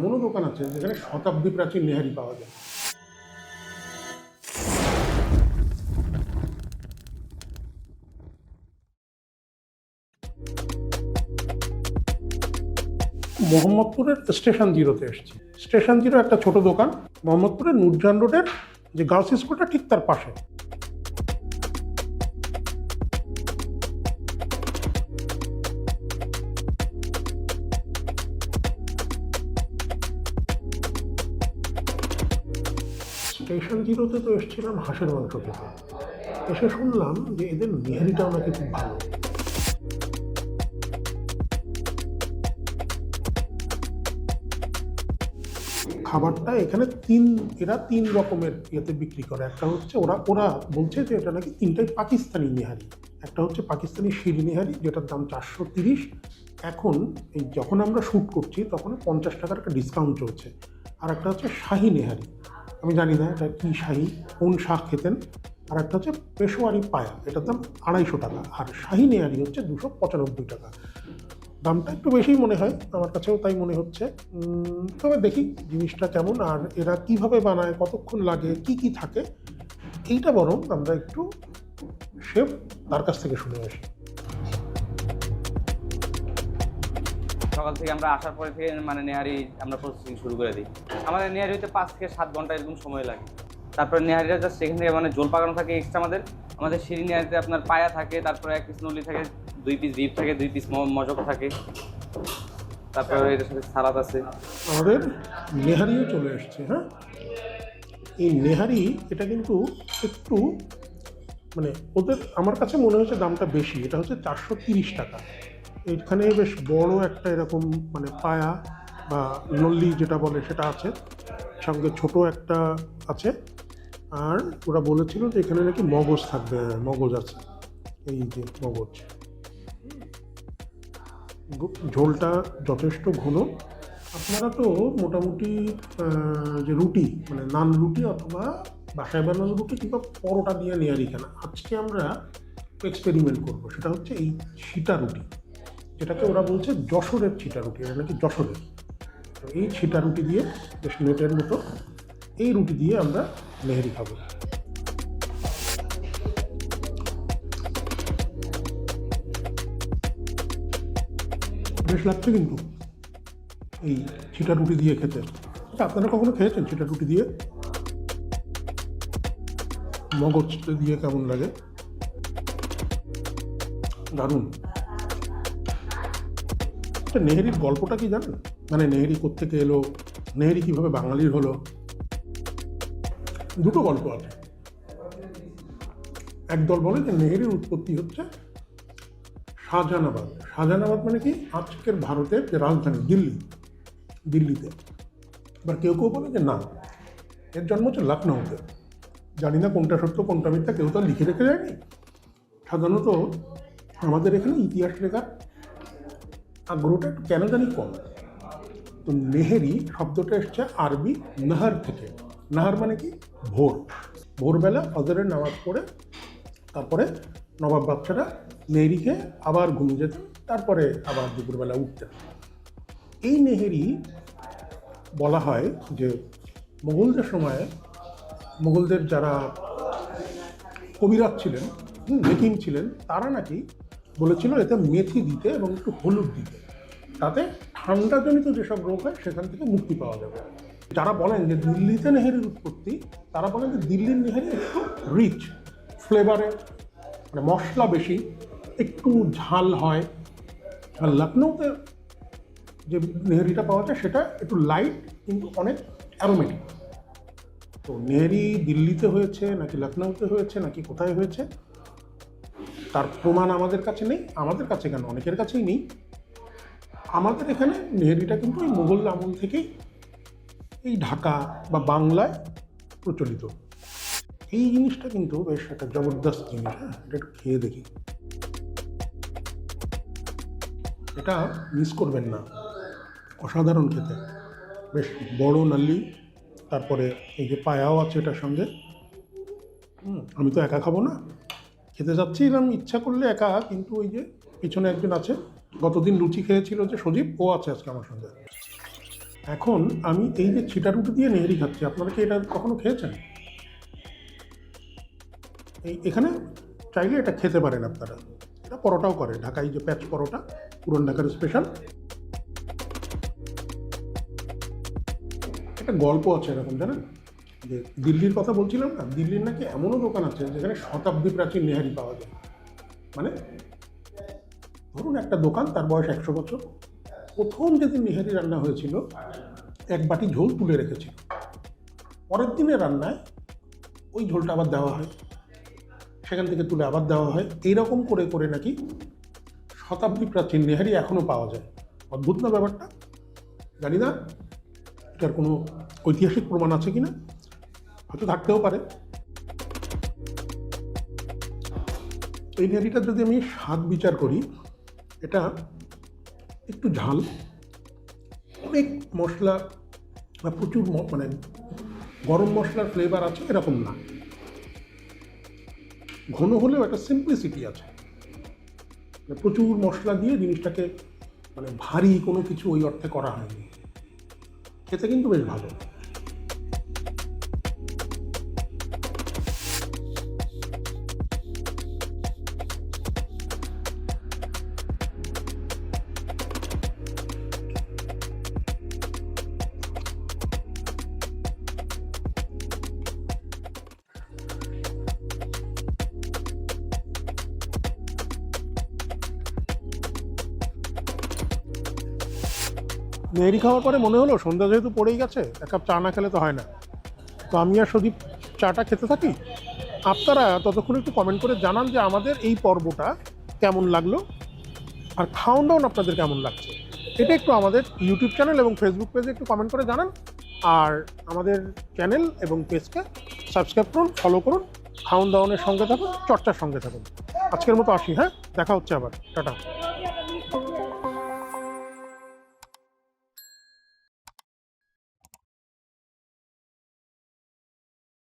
এমনও দোকান আছে যেখানে শতাব্দী প্রাচীন নেহারি পাওয়া যায়। মোহাম্মদপুরের স্টেশন জিরোতে এসেছি। স্টেশন জিরো একটা ছোট দোকান। মোহাম্মদপুরের নুরজান রোডের যে গার্লস স্কুলটা ঠিক তার পাশে। স্টেশন জিরোতে তো এসেছিলাম হাঁসের মাংস খেতে। এসে শুনলাম যে এদের নিহারিটাও নাকি খুব ভালো। খাবারটা এখানে তিন, এরা তিন রকমের ইয়েতে বিক্রি করে। একটা হচ্ছে ওরা ওরা বলছে যে এটা নাকি তিনটাই পাকিস্তানি নিহারি। একটা হচ্ছে পাকিস্তানি শিরি নিহারি, যেটার দাম চারশো তিরিশ। এখন এই যখন আমরা শ্যুট করছি, তখন পঞ্চাশ টাকার একটা ডিসকাউন্ট চলছে। আর একটা হচ্ছে শাহি নেহারি। আমি জানি না এটা কী শাহি, কোন শাক খেতেন? আর একটা হচ্ছে পেশোয়ারি পায়া এটার দাম আড়াইশো টাকা। আর শাহি নেয়ারি হচ্ছে দুশো পঁচানব্বই টাকা। দামটা একটু বেশিই মনে হয়, আমার কাছেও তাই মনে হচ্ছে। তবে দেখি জিনিসটা কেমন, আর এরা কীভাবে বানায়, কতক্ষণ লাগে, কি কি থাকে, এইটা বরং আমরা একটু শেফ তার কাছ থেকে শুনে আসি। সকাল থেকে আমরা আসার পরে থেকে মানে নেহারি আমরা প্রসেসিং শুরু করে দিই। আমাদের নেহারি হইতে পাঁচ থেকে সাত ঘণ্টা এরকম সময় লাগে। তারপরে নেহারিটা জাস্ট সেখান থেকে মানে জল পাকানো থাকে এক্সট্রা আমাদের। আমাদের সিঁড়ি নেহারিতে আপনার পায়া থাকে, তারপরে এক পিস নলি থাকে, দুই পিস ডিপ থাকে, দুই পিস মজক থাকে। তারপরে এটার সাথে সালাদ আছে। আমাদের নেহারিও চলে এসছে হ্যাঁ? এই নেহারি, এটা কিন্তু একটু মানে ওদের, আমার কাছে মনে হচ্ছে দামটা বেশি, এটা হচ্ছে চারশো টাকা। এখানে বেশ বড় একটা এরকম মানে পায়া বা নল্লি যেটা বলে সেটা আছে, সঙ্গে ছোট একটা আছে। আর ওরা বলেছিল যে এখানে নাকি মগজ থাকবে, মগজ আছে, এই যে মগজ। ঝোলটা যথেষ্ট ঘন। আপনারা তো মোটামুটি যে রুটি মানে নান রুটি অথবা বাসায় বানানো রুটি কিংবা পরোটা দিয়ে নেয়ারি খান আজকে আমরা এক্সপেরিমেন্ট করব, সেটা হচ্ছে এই ছিটা রুটি। যেটাকে ওরা বলছে যশোরের ছিটা রুটি এটা নাকি যশোরের। তো এই ছিটা রুটি দিয়ে বেশ নেটের মতো এই রুটি দিয়ে আমরা নেহারি খাব। বেশ লাগছে কিন্তু এই ছিটা রুটি দিয়ে খেতে। আচ্ছা, আপনারা কখনো খেয়েছেন ছিটা রুটি দিয়ে? মগজ দিয়ে কেমন লাগে? দারুণ। আচ্ছা নেহেরির গল্পটা কি জানেন? মানে নেহেরি কোত্থেকে এলো, নেহেরি কীভাবে বাঙালির হলো? দুটো গল্প আছে। একদল বলে যে নেহেরির উৎপত্তি হচ্ছে শাহজাহানাবাদ। শাহজাহানাবাদ মানে কি? আজকের ভারতের যে রাজধানী, দিল্লি। দিল্লিতে। এবার কেউ কেউ বলে যে না, এর জন্ম হচ্ছে লখনৌতে। জানি না কোনটা সত্য, কোনটা মিথ্যা, কেউ তো লিখে রেখে যায়নি। সাধারণত আমাদের এখানে ইতিহাস লেখার আগ্রহটা একটু কেন জানি কম। তো নেহেরি শব্দটা এসছে আরবি নাহার থেকে। নাহার মানে কি? ভোর। ভোরবেলা ফজরের নামাজ পড়ে তারপরে নবাব বাচ্চারা নেহেরি খেয়ে আবার ঘুমিয়ে যেতেন তারপরে আবার দুপুরবেলা উঠতেন। এই নেহেরি বলা হয় যে মোগলদের সময়ে মোগলদের যারা কবিরাজ ছিলেন হুম, ছিলেন তারা নাকি বলেছিল এতে মেথি দিতে এবং একটু হলুদ দিতে। তাতে ঠান্ডাজনিত যেসব রোগ হয়, সেখান থেকে মুক্তি পাওয়া যাবে। যারা বলেন যে দিল্লিতে নেহেরির উৎপত্তি, তারা বলেন যে দিল্লির নেহেরি একটু রিচ ফ্লেভারে মানে মশলা বেশি, একটু ঝাল হয়। আর লখনৌতে যে নেহেরিটা পাওয়া যায়, সেটা একটু লাইট কিন্তু অনেক অ্যারোমেটিক তো নেহেরি দিল্লিতে হয়েছে, নাকি লখনৌতে হয়েছে, নাকি কোথায় হয়েছে? তার প্রমাণ আমাদের কাছে নেই, আমাদের কাছে কেন? অনেকের কাছেই নেই। আমাদের এখানে নেহেরিটা কিন্তু ওই মুঘল আমল থেকেই এই ঢাকা বা বাংলায় প্রচলিত। এই জিনিসটা কিন্তু বেশ একটা জবরদস্ত জিনিস হ্যাঁ? এটা একটু খেয়ে দেখি। এটা মিস করবেন না। অসাধারণ খেতে। বেশ বড় নাল্লি, তারপরে এই যে পায়াও আছে এটার সঙ্গে। আমি তো একা খাব না। খেতে যাচ্ছিলাম ইচ্ছা করলে একা, কিন্তু ওই যে পিছনে একজন আছে, গতদিন লুচি খেয়েছিল যে সজীব, ও আছে আজকে আমার সঙ্গে। এখন আমি এই যে ছিটা রুটি দিয়ে নেহরি খাচ্ছি, আপনারা কি এটা কখনো খেয়েছেন? এই এখানে চাইলে এটা খেতে পারেন আপনারা। এটা পরোটাও করে, ঢাকায় যে প্যাচ পরোটা, পুরন ঢাকার স্পেশাল একটা গল্প আছে এরকম, জানেন? যে দিল্লির কথা বলছিলাম না, দিল্লির নাকি এমনও দোকান আছে যেখানে শতাব্দী প্রাচীন নেহারি পাওয়া যায়। মানে ধরুন একটা দোকান, তার বয়স একশো বছর। প্রথম যেদিন নেহারি রান্না হয়েছিল, এক বাটি ঝোল তুলে রেখেছিল। পরের দিনের রান্নায় ওই ঝোলটা আবার দেওয়া হয়। সেখান থেকে তুলে আবার দেওয়া হয়। এইরকম করে করে নাকি শতাব্দী প্রাচীন নেহারি এখনও পাওয়া যায়। অদ্ভুত না ব্যাপারটা? জানি না, এটার কোনো ঐতিহাসিক প্রমাণ আছে কি না হয়তো থাকতেও পারে। এই নেহারিটা যদি আমি স্বাদ বিচার করি, এটা একটু ঝাল, অনেক মশলা বা প্রচুর মানে গরম মশলার ফ্লেভার আছে, এরকম না। ঘন হলেও একটা সিম্পলিসিটি আছে। মানে প্রচুর মশলা দিয়ে জিনিসটাকে মানে ভারী কোনো কিছু ওই অর্থে করা হয়নি। খেতে কিন্তু বেশ ভালো। মেহেরি খাওয়ার পরে মনে হলো সন্ধ্যা যেহেতু পড়েই গেছে, এক কাপ চা না খেলে তো হয় না। তো আমি আর সদীপ চাটা খেতে থাকি। আপনারা ততক্ষণ একটু কমেন্ট করে জানান যে আমাদের এই পর্বটা কেমন লাগল আর খাওয়ান ডাউন আপনাদের কেমন লাগছে। এটা একটু আমাদের ইউটিউব চ্যানেল এবং ফেসবুক পেজে একটু কমেন্ট করে জানান। আর আমাদের চ্যানেল এবং পেজকে সাবস্ক্রাইব করুন ফলো করুন খাওয়ান দাওয়ানের সঙ্গে থাকুন, চর্চার সঙ্গে থাকুন। আজকের মতো আসি হ্যাঁ? দেখা হচ্ছে আবার। টাটা।